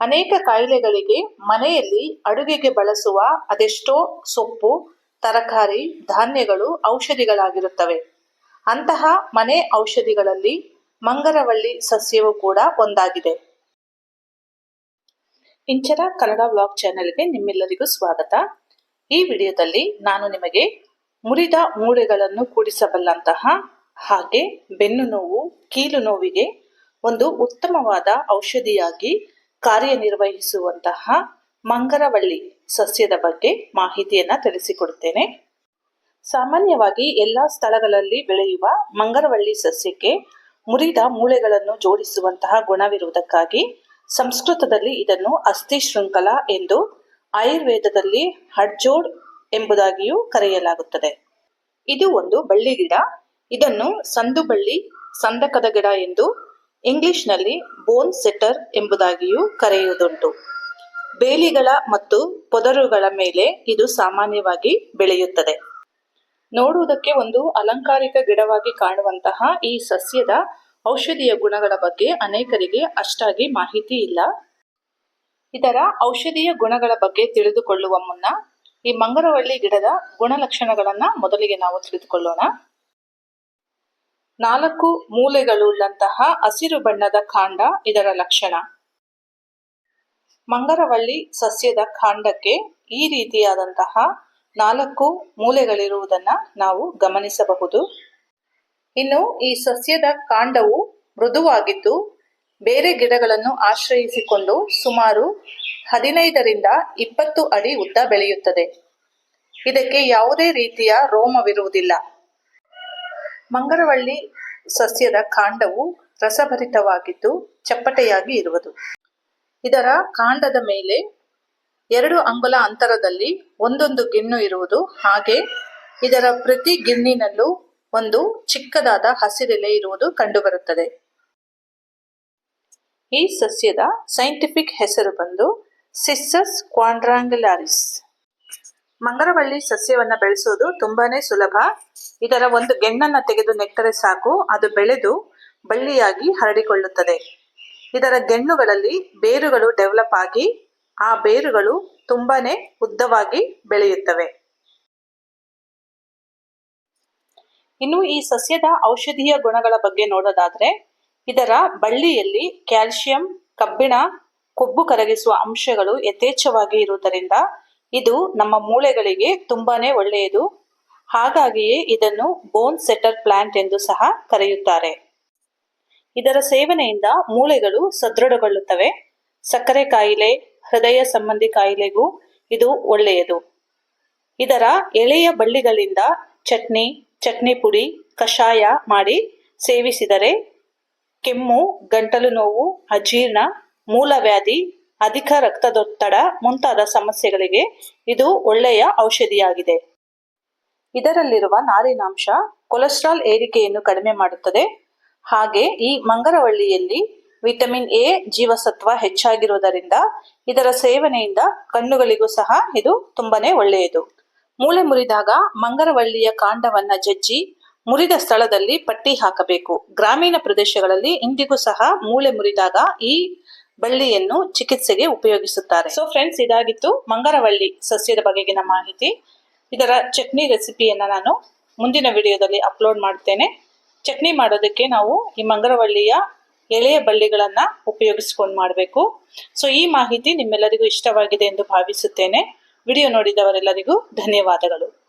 ಅನೇಕ ಕಾಯಿಲೆಗಳಿಗೆ ಮನೆಯಲ್ಲಿ ಅಡುಗೆಗೆ ಬಳಸುವ ಅದೆಷ್ಟೋ ಸೊಪ್ಪು, ತರಕಾರಿ, ಧಾನ್ಯಗಳು, ಔಷಧಿಗಳಾಗಿರುತ್ತವೆ. ಅಂತಹ ಮನೆ ಔಷಧಿಗಳಲ್ಲಿ ಮಂಗರವಳ್ಳಿ ಸಸ್ಯವು ಕೂಡ ಒಂದಾಗಿದೆ. ಇಂಚರ ಕನ್ನಡ ಬ್ಲಾಗ್ ಚಾನೆಲ್ಗೆ ನಿಮ್ಮೆಲ್ಲರಿಗೂ ಸ್ವಾಗತ. ಈ ವಿಡಿಯೋದಲ್ಲಿ ನಾನು ನಿಮಗೆ ಮುರಿದ ಮೂಳೆಗಳನ್ನು ಕೂಡಿಸಬಲ್ಲಂತಹ ಹಾಗೆ ಬೆನ್ನು ನೋವು, ಕೀಲು ನೋವಿಗೆ ಒಂದು ಉತ್ತಮವಾದ ಔಷಧಿಯಾಗಿ ಕಾರ್ಯನಿರ್ವಹಿಸುವಂತಹ ಮಂಗರವಳ್ಳಿ ಸಸ್ಯದ ಬಗ್ಗೆ ಮಾಹಿತಿಯನ್ನು ತಿಳಿಸಿಕೊಡುತ್ತೇನೆ ಸಾಮಾನ್ಯವಾಗಿ ಎಲ್ಲ ಸ್ಥಳಗಳಲ್ಲಿ ಬೆಳೆಯುವ ಮಂಗರವಳ್ಳಿ ಸಸ್ಯಕ್ಕೆ ಮುರಿದ ಮೂಳೆಗಳನ್ನು ಜೋಡಿಸುವಂತಹ ಗುಣವಿರುವುದಕ್ಕಾಗಿ ಸಂಸ್ಕೃತದಲ್ಲಿ ಇದನ್ನು ಅಸ್ಥಿ ಶೃಂಖಲ ಎಂದು ಆಯುರ್ವೇದದಲ್ಲಿ ಹಡ್ಜೋಡ್ ಎಂಬುದಾಗಿಯೂ ಕರೆಯಲಾಗುತ್ತದೆ. ಇದು ಒಂದು ಬಳ್ಳಿ ಗಿಡ. ಇದನ್ನು ಸಂದು ಬಳ್ಳಿ ಸಂದಕದ ಗಿಡ ಎಂದು ಇಂಗ್ಲಿಷ್ನಲ್ಲಿ ಬೋನ್ ಸೆಟರ್ ಎಂಬುದಾಗಿಯೂ ಕರೆಯುವುದುಂಟು. ಬೇಲಿಗಳ ಮತ್ತು ಪೊದರುಗಳ ಮೇಲೆ ಇದು ಸಾಮಾನ್ಯವಾಗಿ ಬೆಳೆಯುತ್ತದೆ. ನೋಡುವುದಕ್ಕೆ ಒಂದು ಅಲಂಕಾರಿಕ ಗಿಡವಾಗಿ ಕಾಣುವಂತಹ ಈ ಸಸ್ಯದ ಔಷಧೀಯ ಗುಣಗಳ ಬಗ್ಗೆ ಅನೇಕರಿಗೆ ಅಷ್ಟಾಗಿ ಮಾಹಿತಿ ಇಲ್ಲ. ಇದರ ಔಷಧೀಯ ಗುಣಗಳ ಬಗ್ಗೆ ತಿಳಿದುಕೊಳ್ಳುವ ಮುನ್ನ ಈ ಮಂಗರವಳ್ಳಿ ಗಿಡದ ಗುಣಲಕ್ಷಣಗಳನ್ನ ಮೊದಲಿಗೆ ನಾವು ತಿಳಿದುಕೊಳ್ಳೋಣ. ನಾಲ್ಕು ಮೂಲೆಗಳುಳ್ಳಂತಹ ಹಸಿರು ಬಣ್ಣದ ಕಾಂಡ ಇದರ ಲಕ್ಷಣ. ಮಂಗರವಳ್ಳಿ ಸಸ್ಯದ ಕಾಂಡಕ್ಕೆ ಈ ರೀತಿಯಾದಂತಹ ನಾಲ್ಕು ಮೂಲೆಗಳಿರುವುದನ್ನು ನಾವು ಗಮನಿಸಬಹುದು. ಇನ್ನು ಈ ಸಸ್ಯದ ಕಾಂಡವು ಮೃದುವಾಗಿದ್ದು ಬೇರೆ ಗಿಡಗಳನ್ನು ಆಶ್ರಯಿಸಿಕೊಂಡು ಸುಮಾರು ಹದಿನೈದರಿಂದ ಇಪ್ಪತ್ತು ಅಡಿ ಉದ್ದ ಬೆಳೆಯುತ್ತದೆ. ಇದಕ್ಕೆ ಯಾವುದೇ ರೀತಿಯ ರೋಮವಿರುವುದಿಲ್ಲ. ಮಂಗರವಳ್ಳಿ ಸಸ್ಯದ ಕಾಂಡವು ರಸಭರಿತವಾಗಿದ್ದು ಚಪ್ಪಟೆಯಾಗಿ ಇರುವುದು. ಇದರ ಕಾಂಡದ ಮೇಲೆ ಎರಡು ಅಂಗುಲ ಅಂತರದಲ್ಲಿ ಒಂದೊಂದು ಗಿಣ್ಣು ಇರುವುದು. ಹಾಗೆ ಇದರ ಪ್ರತಿ ಗಿಣ್ಣಿನಲ್ಲೂ ಒಂದು ಚಿಕ್ಕದಾದ ಹಸಿರೆಲೆ ಇರುವುದು ಕಂಡುಬರುತ್ತದೆ. ಈ ಸಸ್ಯದ ಸೈಂಟಿಫಿಕ್ ಹೆಸರು ಬಂದು ಸಿಸ್ಸಸ್ ಕ್ವಾಂಡ್ರಾಂಗ್ಯುಲಾರಿಸ್ ಮಂಗರವಳ್ಳಿ ಸಸ್ಯವನ್ನ ಬೆಳೆಸೋದು ತುಂಬಾನೇ ಸುಲಭ. ಇದರ ಒಂದು ಗೆಣ್ಣನ್ನ ತೆಗೆದು ನೆಟ್ಟರೆ ಸಾಕು, ಅದು ಬೆಳೆದು ಬಳ್ಳಿಯಾಗಿ ಹರಡಿಕೊಳ್ಳುತ್ತದೆ. ಇದರ ಗೆಣ್ಣುಗಳಲ್ಲಿ ಬೇರುಗಳು ಡೆವಲಪ್ ಆಗಿ, ಆ ಬೇರುಗಳು ತುಂಬಾನೇ ಉದ್ದವಾಗಿ ಬೆಳೆಯುತ್ತವೆ. ಇನ್ನು ಈ ಸಸ್ಯದ ಔಷಧೀಯ ಗುಣಗಳ ಬಗ್ಗೆ ನೋಡೋದಾದ್ರೆ, ಇದರ ಬಳ್ಳಿಯಲ್ಲಿ ಕ್ಯಾಲ್ಸಿಯಂ ಕಬ್ಬಿಣ, ಕೊಬ್ಬು ಕರಗಿಸುವ ಅಂಶಗಳು ಯಥೇಚ್ಛವಾಗಿ ಇರುವುದರಿಂದ ಇದು ನಮ್ಮ ಮೂಳೆಗಳಿಗೆ ತುಂಬಾನೇ ಒಳ್ಳೆಯದು. ಹಾಗಾಗಿಯೇ ಇದನ್ನು ಬೋನ್ ಸೆಟರ್ ಪ್ಲಾಂಟ್ ಎಂದು ಸಹ ಕರೆಯುತ್ತಾರೆ. ಇದರ ಸೇವನೆಯಿಂದ ಮೂಳೆಗಳು ಸದೃಢಗೊಳ್ಳುತ್ತವೆ. ಸಕ್ಕರೆ ಕಾಯಿಲೆ, ಹೃದಯ ಸಂಬಂಧಿ ಕಾಯಿಲೆಗೂ ಇದು ಒಳ್ಳೆಯದು. ಇದರ ಎಳೆಯ ಬಳ್ಳಿಗಳಿಂದ ಚಟ್ನಿ ಚಟ್ನಿ ಪುಡಿ, ಕಷಾಯ ಮಾಡಿ ಸೇವಿಸಿದರೆ ಕೆಮ್ಮು, ಗಂಟಲು ನೋವು, ಅಜೀರ್ಣ ಮೂಲವ್ಯಾಧಿ ಅಧಿಕ ರಕ್ತದೊತ್ತಡ ಮುಂತಾದ ಸಮಸ್ಯೆಗಳಿಗೆ ಇದು ಒಳ್ಳೆಯ ಔಷಧಿಯಾಗಿದೆ. ಇದರಲ್ಲಿರುವ ನಾರಿನಾಂಶ ಕೊಲೆಸ್ಟ್ರಾಲ್ ಏರಿಕೆಯನ್ನು ಕಡಿಮೆ ಮಾಡುತ್ತದೆ. ಹಾಗೆ ಈ ಮಂಗರವಳ್ಳಿಯಲ್ಲಿ ವಿಟಮಿನ್ ಎ ಜೀವಸತ್ವ ಹೆಚ್ಚಾಗಿರುವುದರಿಂದ ಇದರ ಸೇವನೆಯಿಂದ ಕಣ್ಣುಗಳಿಗೂ ಸಹ ಇದು ತುಂಬಾನೇ ಒಳ್ಳೆಯದು. ಮೂಳೆ ಮುರಿದಾಗ ಮಂಗರವಳ್ಳಿಯ ಕಾಂಡವನ್ನ ಜಜ್ಜಿ ಮುರಿದ ಸ್ಥಳದಲ್ಲಿ ಪಟ್ಟಿ ಹಾಕಬೇಕು. ಗ್ರಾಮೀಣ ಪ್ರದೇಶಗಳಲ್ಲಿ ಇಂದಿಗೂ ಸಹ ಮೂಳೆ ಮುರಿದಾಗ ಈ ಬಳ್ಳಿಯನ್ನು ಚಿಕಿತ್ಸೆಗೆ ಉಪಯೋಗಿಸುತ್ತಾರೆ. ಸೊ ಫ್ರೆಂಡ್ಸ್ ಇದಾಗಿತ್ತು ಮಂಗರವಳ್ಳಿ ಸಸ್ಯದ ಬಗೆಗಿನ ಮಾಹಿತಿ. ಇದರ ಚಟ್ನಿ ರೆಸಿಪಿಯನ್ನು ನಾನು ಮುಂದಿನ ವಿಡಿಯೋದಲ್ಲಿ ಅಪ್ಲೋಡ್ ಮಾಡ್ತೇನೆ. ಚಟ್ನಿ ಮಾಡೋದಕ್ಕೆ ನಾವು ಈ ಮಂಗರವಳ್ಳಿಯ ಎಳೆಯ ಬಳ್ಳಿಗಳನ್ನು ಉಪಯೋಗಿಸ್ಕೊಂಡು ಮಾಡಬೇಕು. ಸೊ ಈ ಮಾಹಿತಿ ನಿಮ್ಮೆಲ್ಲರಿಗೂ ಇಷ್ಟವಾಗಿದೆ ಎಂದು ಭಾವಿಸುತ್ತೇನೆ. ವಿಡಿಯೋ ನೋಡಿದವರೆಲ್ಲರಿಗೂ ಧನ್ಯವಾದಗಳು.